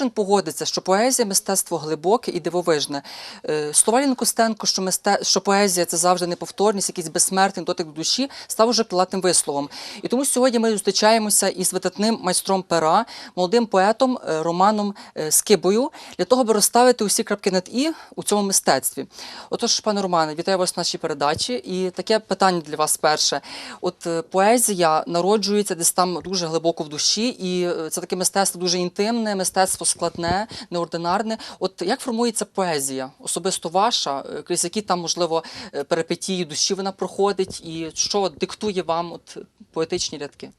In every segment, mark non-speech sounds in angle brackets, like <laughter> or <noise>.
Кожен погодиться, що поезія мистецтво глибоке і дивовижне. Е, Слова Лін Костенко, що, мисте... що поезія це завжди неповторність, якийсь безсмертний дотик до душі, став уже крилатим висловом. І тому сьогодні ми зустрічаємося із видатним майстром пера, молодим поетом е, Романом е, Скибою, для того, аби розставити усі крапки над і у цьому мистецтві. Отож, пане Романе, вітаю вас в нашій передачі. І таке питання для вас перше. От поезія народжується десь там дуже глибоко в душі, і це таке мистецтво дуже інтимне, мистецтво складне, неординарне. От як формується поезія, особисто ваша, е, крізь які там, можливо, е, перипетії душі вона проходить, і що диктує вам от поетичні рядки?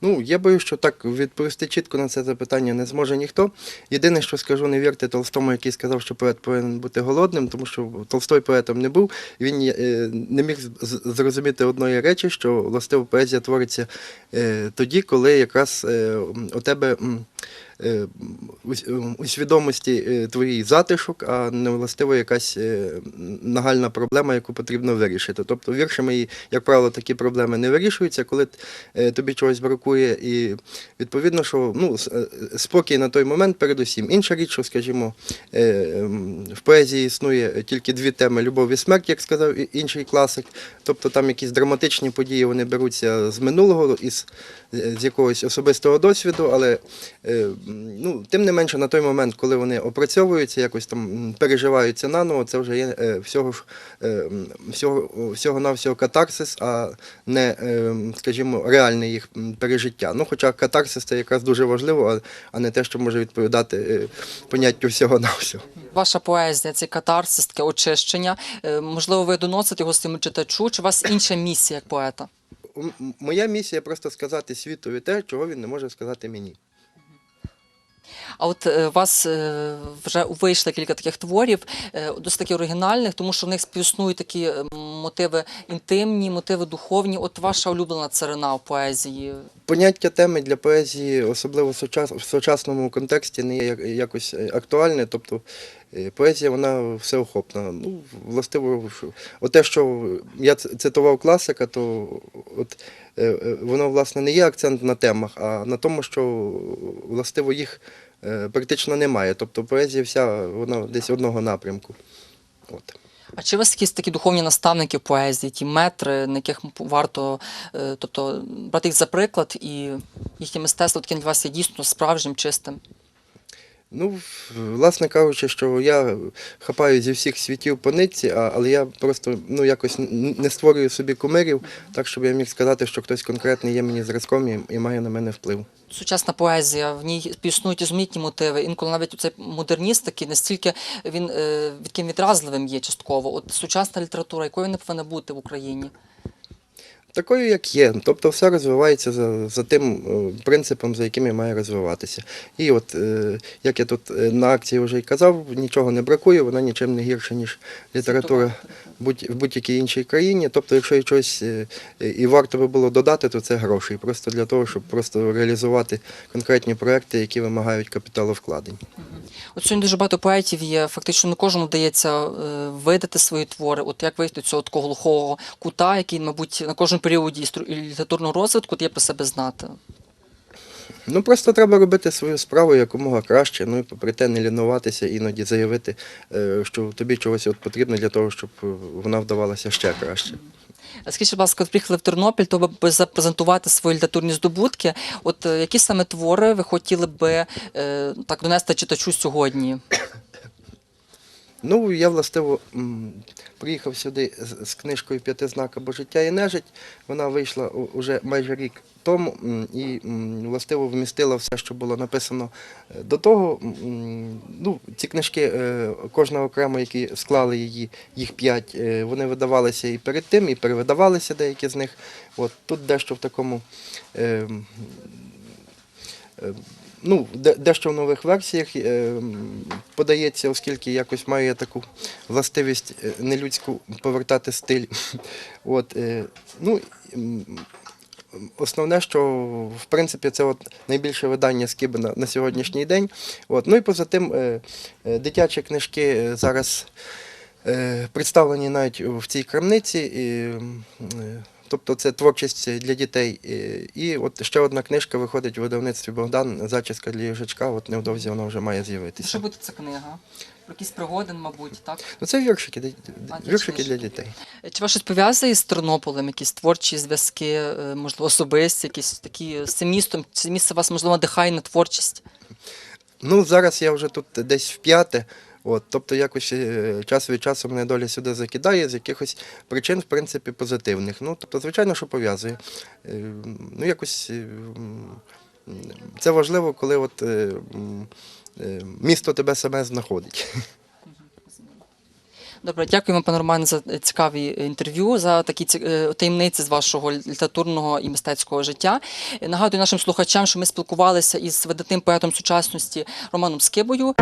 Ну, я боюсь, що так відповісти чітко на це запитання не зможе ніхто. Єдине, що скажу, не вірте Толстому, який сказав, що поет повинен бути голодним, тому що Толстой поетом не був. Він е, не міг зрозуміти одної речі, що властиво поезія твориться тоді, коли якраз у тебе. М, е, у свідомості е, твоїй затишок, а не властиво якась е, нагальна проблема, яку потрібно вирішити. Тобто віршами, як правило, такі проблеми не вирішуються, коли е, тобі чогось бракує, і відповідно, що ну, е, спокій на той момент передусім. Інша річ, що, скажімо, е, в поезії існує тільки дві теми любов і смерть, як сказав інший класик. Тобто там якісь драматичні події вони беруться з минулого, із, з якогось особистого досвіду, але е, ну, тим не менше на той момент, коли вони опрацьовуються, якось там переживаються наново, це вже є е, всього е, всього, всього навсього катарсис, а не, е, скажімо, реальне їх пережиття. Ну, хоча катарсис це якраз дуже важливо, а, не те, що може відповідати поняттю всього навсього. Ваша поезія, цей катарсис, таке очищення. Можливо, ви доносите його своєму читачу, чи у вас інша місія як поета? Моя місія просто сказати світові те, чого він не може сказати мені. А от е, у вас е, вже вийшли кілька таких творів, е, досить таки оригінальних, тому що в них співіснують такі е, мотиви інтимні, мотиви духовні. От ваша улюблена царина в поезії. Поняття теми для поезії, особливо в сучасному контексті, не є якось е, актуальне. Тобто е, поезія вона всеохопна. Ну, властиво, що- оте, що я цитував класика, то от, е, е, воно власне не є акцент на темах, а на тому, що властиво їх е, практично немає. Тобто поезія вся вона десь одного напрямку. От. А чи у вас якісь такі духовні наставники поезії, ті метри, на яких варто е, тобто, брати їх за приклад, і їхнє мистецтво таке для вас є дійсно справжнім, чистим? Ну, власне кажучи, що я хапаю зі всіх світів по нитці, але я просто ну, якось не створюю собі кумирів, так щоб я міг сказати, що хтось конкретний є мені зразком і, має на мене вплив. Сучасна поезія, в ній існують різноманітні мотиви. Інколи навіть цей модерніст такий, настільки він е, таким відразливим є частково. От сучасна література, якою не повинна бути в Україні? Такою, як є. Тобто все розвивається за, за тим е, принципом, за яким і має розвиватися. І от, е, як я тут е, на акції вже й казав, нічого не бракує, вона нічим не гірша, ніж література в будь-якій іншій країні. Тобто, якщо і щось і варто би було додати, то це гроші. Просто для того, щоб просто реалізувати конкретні проекти, які вимагають капіталовкладень. От сьогодні дуже багато поетів є. Фактично не кожному вдається е, видати свої твори. От як вийти до цього такого глухого кута, який, мабуть, на кожному періоді літературного розвитку є про себе знати. Ну просто треба робити свою справу якомога краще. Ну і попри те не лінуватися, іноді заявити, е, що тобі чогось от потрібно для того, щоб е, вона вдавалася ще краще. Скажіть, будь ласка, приїхали в Тернопіль, то би запрезентувати свої літературні здобутки. От е, які саме твори ви хотіли би е, так донести читачу сьогодні? Ну, я властиво приїхав сюди з, книжкою П'ятизнак або життя і нежить. Вона вийшла уже майже рік тому і властиво вмістила все, що було написано е, до того. Ну, ці книжки, е, кожна окремо, які склали її, їх п'ять, е, вони видавалися і перед тим, і перевидавалися деякі з них. От тут дещо в такому. Ну, дещо в нових версіях е, подається, оскільки якось має таку властивість е, нелюдську повертати стиль. <laughs> От, е, ну, основне, що в принципі це от найбільше видання Скиби на, сьогоднішній день. От. Ну і поза тим, дитячі книжки зараз представлені навіть в цій крамниці. І, Тобто це творчість для дітей. І, от ще одна книжка виходить у видавництві Богдан Зачіска для їжачка. От невдовзі вона вже має з'явитися. Що буде ця книга? Про якісь пригоди, мабуть, так? Ну, це віршики, А, для віршики для дітей. Чи вас щось пов'язує з Тернополем, якісь творчі зв'язки, е, можливо, особисті, якісь такі з цим містом? Це місце вас, можливо, надихає на творчість? Ну, зараз я вже тут десь в п'яте. От, тобто якось е, час від часу мене доля сюди закидає з якихось причин, в принципі, позитивних. Ну, тобто, звичайно, що пов'язує. Е, Ну, якось е, це важливо, коли от, місто тебе саме знаходить. Добре, дякуємо, пане Романе, за цікаві інтерв'ю, за такі ці- таємниці з вашого літературного і мистецького життя. Нагадую нашим слухачам, що ми спілкувалися із видатним поетом сучасності Романом Скибою.